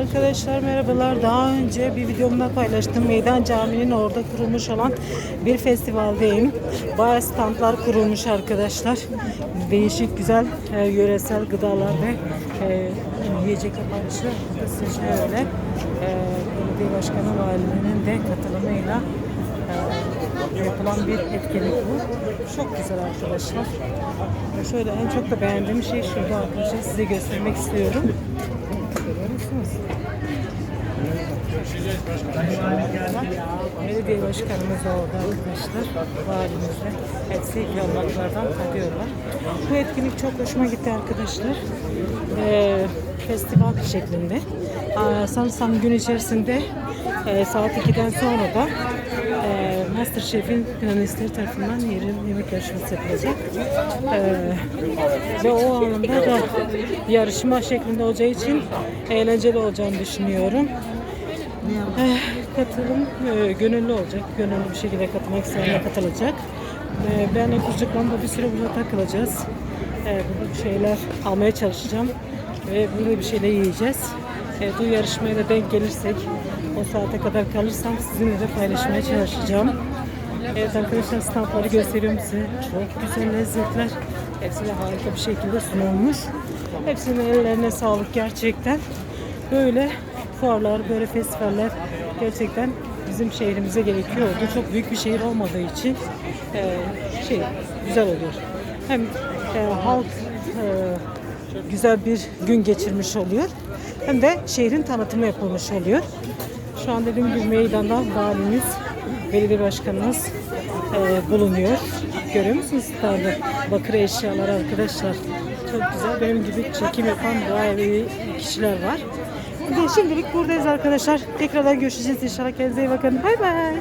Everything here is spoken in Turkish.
Arkadaşlar merhabalar. Daha önce bir videomda paylaştım. Meydan Camii'nin orada kurulmuş olan bir festivaldeyim. Bayağı standlar kurulmuş arkadaşlar. Değişik güzel e, yöresel gıdalar ve e, yiyecek yapanışı da şöyle e, başkanı valinin de katılımıyla e, yapılan bir etkinlik bu. Çok güzel arkadaşlar. Şöyle en çok da beğendiğim şey şurada arkadaşlar size göstermek istiyorum. Görüyor musunuz? Belediye başkanımız orada arkadaşlar. Valimiz de hepsi yolmaklardan tadıyorlar. Bu etkinlik çok hoşuma gitti arkadaşlar. Ee, festival şeklinde. Aa, sanırsam gün içerisinde e, saat 2'den sonra da e, Masterchef'in finalistleri tarafından yerin yemek yarışması yapılacak. Ee, ve o anlamda da yarışma şeklinde olacağı için eğlenceli olacağını düşünüyorum. Eh, katılım e, gönüllü olacak. Gönüllü bir şekilde katılmak isteyenler katılacak. E, ben Ekuzcuk'la bir süre burada takılacağız. E, burada şeyler almaya çalışacağım. Ve burada bir şeyler yiyeceğiz. E, bu yarışmaya da denk gelirsek o saate kadar kalırsam sizinle de paylaşmaya çalışacağım. Evet arkadaşlar standları gösteriyorum size. Çok güzel lezzetler. Hepsi de harika bir şekilde sunulmuş. Hepsinin ellerine sağlık gerçekten. Böyle fuarlar, böyle festivaller gerçekten bizim şehrimize gerekiyordu. Çok büyük bir şehir olmadığı için e, şey güzel oluyor. Hem e, halk e, güzel bir gün geçirmiş oluyor. Hem de şehrin tanıtımı yapılmış oluyor. Şu an dediğim gibi meydanda valimiz, belediye başkanımız e, bulunuyor. Görüyor musunuz standı? Bakır eşyalar arkadaşlar. Çok güzel. Benim gibi çekim yapan bayağı bir kişiler var. Şimdilik buradayız arkadaşlar. Tekrardan görüşeceğiz inşallah. Kendinize iyi bakın. Bay bay.